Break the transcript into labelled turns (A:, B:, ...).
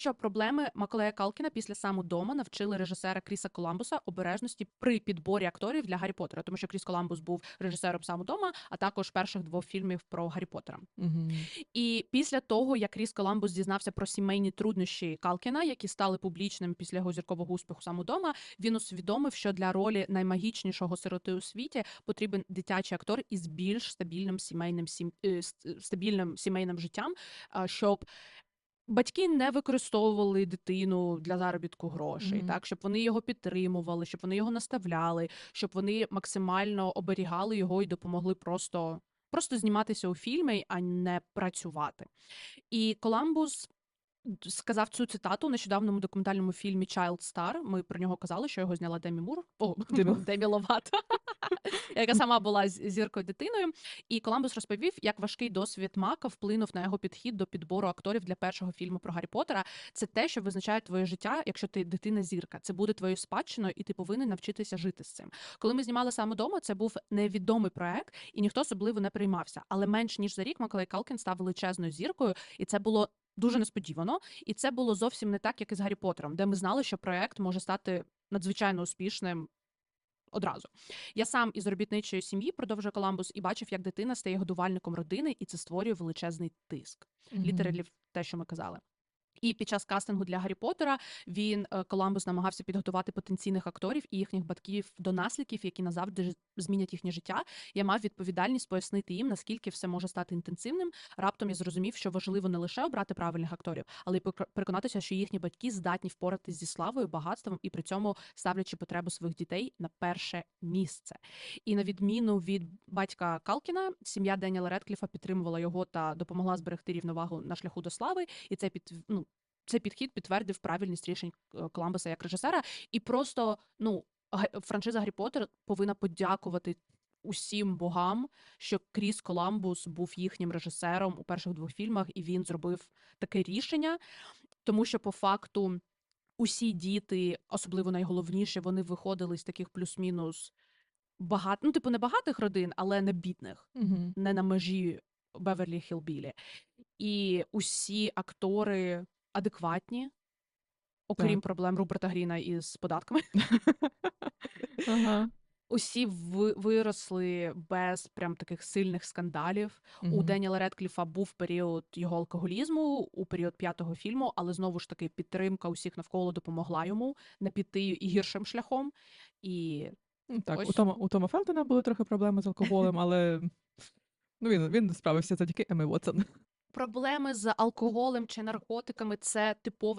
A: Що проблеми Маколея Калкіна після саму дома навчили режисера Кріса Коламбуса обережності при підборі акторів для Гаррі Поттера, тому що Кріс Коламбус був режисером саму дома, а також перших двох фільмів про Гаррі Поттера.
B: Мгм.
A: І після того, як Кріс Коламбус дізнався про сімейні труднощі Калкіна, які стали публічними після його зіркового успіху саму дома, він усвідомив, що для ролі наймагічнішого сироти у світі потрібен дитячий актор із більш стабільним сімейним сім... е, стабільним сімейним життям, щоб батьки не використовували дитину для заробітку грошей,
B: Мгм.
A: так щоб вони його підтримували, щоб вони його наставляли, щоб вони максимально оберігали його і допомогли просто. Просто зніматися у фільмі, а не працювати. І Коламбус сказав цю цитату у нещодавному документальному фільмі Child Star. Ми про нього казали, що його зняла Демі Мур. О.
B: Демі
A: Ловато, яка сама була зіркою дитиною. І Коламбус розповів, як важкий досвід Мака вплинув на його підхід до підбору акторів для першого фільму про Гаррі Поттера. Це те, що визначає твоє життя, якщо ти дитина зірка. Це буде твоєю спадщиною, і ти повинен навчитися жити з цим. Коли ми знімали саме дома, це був невідомий проект, і ніхто особливо не приймався. Але менш ніж за рік Маколей Калкін став величезною зіркою, і це було. Дуже несподівано, і це було зовсім не так, як і з Гаррі Поттером, де ми знали, що проект може стати надзвичайно успішним одразу. Я сам із робітничої сім'ї продовжує Коламбус і бачив, як дитина стає годувальником родини, і це створює величезний тиск.
B: Мгм.
A: Літералі те, що ми казали. І під час кастингу для Гаррі Поттера він е, Коламбус намагався підготувати потенційних акторів і їхніх батьків до наслідків, які назавжди змінять їхнє життя. Я мав відповідальність пояснити їм, наскільки все може стати інтенсивним. Раптом я зрозумів, що важливо не лише обрати правильних акторів, але й переконатися, що їхні батьки здатні впоратись зі славою, багатством і при цьому ставлячи потребу своїх дітей на перше місце. І на відміну від батька Калкіна, сім'я Деніела Редкліфа підтримувала його та допомогла зберегти рівновагу на шляху до слави. І це під ну. Цей підхід підтвердив правильність рішень е, Коламбуса як режисера, і просто ну франшиза Гаррі Поттер повинна подякувати усім богам, що Кріс Коламбус був їхнім режисером у перших двох фільмах, і він зробив таке рішення, тому що по факту усі діти, особливо найголовніше, вони виходили з таких плюс-мінус багат, ну типу не багатих родин, але не бідних
B: Мгм.
A: не на межі Беверлі Хілбілі. І усі актори адекватні, окрім
B: Так.
A: проблем Руберта Гріна із податками.
B: Ага.
A: Усі виросли без прям таких сильних скандалів. У
B: Мгм.
A: Деніела Редкліфа був період його алкоголізму, у період п'ятого фільму, але знову ж таки підтримка усіх навколо допомогла йому не піти і гіршим шляхом. І
B: Так, у Тома, у Тома Фелтона були трохи проблеми з алкоголем, але ну, він, він справився завдяки Еми Вотсон.
A: Проблеми з алкоголем чи наркотиками це типове